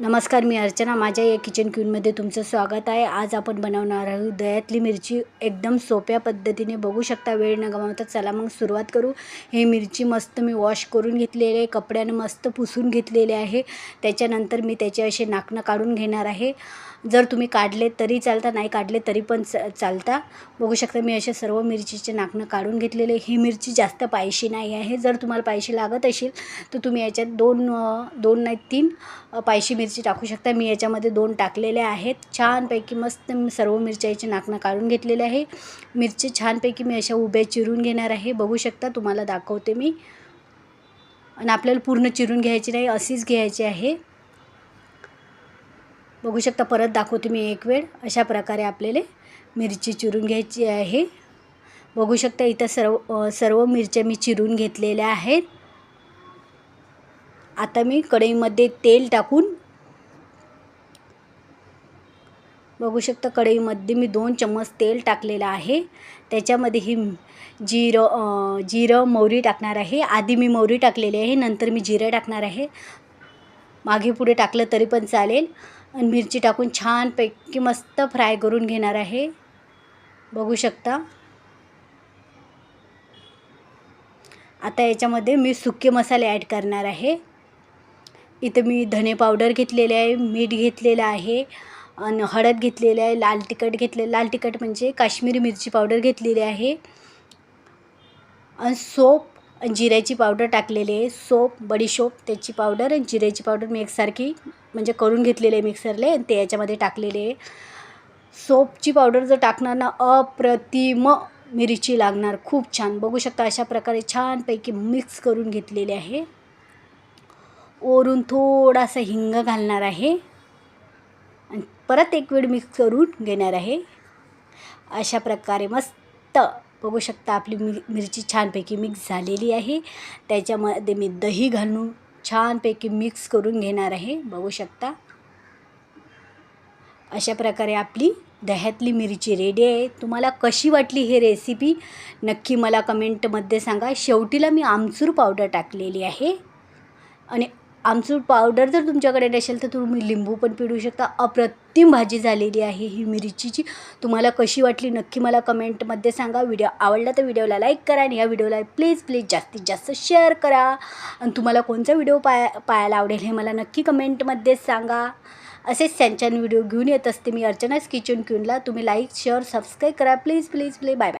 नमस्कार मी अर्चना. माझ्या या किचन क्वीनमध्ये तुमचं स्वागत आहे. आज आपण बनवणार आहोत दह्यातली मिरची. एकदम सोप्या पद्धतीने बघू शकता. वेळ न गमावता चला मग सुरुवात करू. हे मिरची मस्त मी वॉश करून घेतलेले आहे. कपड्यानं मस्त पुसून घेतलेले आहे. त्याच्यानंतर मी त्याचे असे नाकणं काढून घेणार आहे. जर तुम्ही काढले तरी चालता नाही काढले तरी पण च चालता. बघू शकता मी असे सर्व मिरचीचे नाकणं काढून घेतलेले ही मिरची जास्त पायशी नाही आहे. जर तुम्हाला पायशी लागत असेल तर तुम्ही याच्यात दोन दोन नाही तीन पायशी मिरची मिरची टाकू शकता. मी याच्यामध्ये दोन टाकलेले आहेत. छानपैकी मस्त सर्व मिरच्याचे नाकणं काढून घेतलेले आहे. मिरची छानपैकी मी अशा उभ्या चिरून घेणार आहे. बघू शकता तुम्हाला दाखवते मी. आणि आपल्याला पूर्ण चिरून घ्यायची नाही अशीच घ्यायची आहे. बघू शकता परत दाखवते मी एक वेळ. अशा प्रकारे आपल्याला मिरची चिरून घ्यायची आहे. बघू शकता इथं सर्व सर्व मिरच्या मी चिरून घेतलेल्या आहेत. आता मी कढईमध्ये तेल टाकून बघू शकता कढईमध्ये मी दोन चम्मच तेल टाकलेलं आहे. त्याच्यामध्ये ही जिरं जिरं मोहरी टाकणार आहे. आधी मी मोहरी टाकलेली आहे नंतर मी जिरं टाकणार आहे. मागे पुढे टाकलं तरी पण चालेल. आणि मिरची टाकून छानपैकी मस्त फ्राय करून घेणार आहे. बघू शकता. आता याच्यामध्ये मी सुके मसाले ॲड करणार आहे. इथं मी धने पावडर घेतलेले आहे मीठ घेतलेलं आहे. आणि हळद घेतलेली आहे लाल तिखट घेतले लाल तिखट म्हणजे काश्मीरी मिरची पावडर घेतलेली आहे. आणि सोप जिऱ्याची पावडर टाकलेली आहे. सोप बडीशोप त्याची पावडर आणि जिऱ्याची पावडर मी एकसारखी म्हणजे करून घेतलेली आहे मिक्सरले आणि ते याच्यामध्ये टाकलेले आहे. सोपची पावडर जर टाकणार ना अप्रतिम मिरची लागणार. खूप छान. बघू शकता अशा प्रकारे छानपैकी मिक्स करून घेतलेली आहे. ओरून थोडासा हिंग घालणार आहे. परत एक वेळ मिक्स करून घेणार आहे. अशा प्रकारे मस्त बघू शकता आपली मि मिरची छानपैकी मिक्स झालेली आहे. त्याच्यामध्ये मी दही घालून छानपैकी मिक्स करून घेणार आहे. बघू शकता. अशा प्रकारे आपली दह्यातली मिरची रेडी आहे. तुम्हाला कशी वाटली ही रेसिपी नक्की मला कमेंटमध्ये सांगा. शेवटीला मी आमचूर पावडर टाकलेली आहे. आणि आमचूर पावडर जर तुमच्याकडे नसेल तर तुम्ही लिंबू पण पिळू शकता. अप्रतिम भाजी झालेली आहे ही मिरचीची. तुम्हाला कशी वाटली नक्की मला कमेंटमध्ये सांगा. व्हिडिओ आवडला तर व्हिडिओला लाईक करा आणि या व्हिडिओला प्लीज प्लीज जास्तीत जास्त शेअर करा. आणि तुम्हाला कोणचा व्हिडिओ पाया पाहायला आवडेल हे मला नक्की कमेंटमध्ये सांगा. असेच छान छान व्हिडिओ घेऊन येत असते मी अर्चनाच किचन क्यूनला तुम्ही लाईक शेअर सबस्क्राईब करा. Please please please bye bye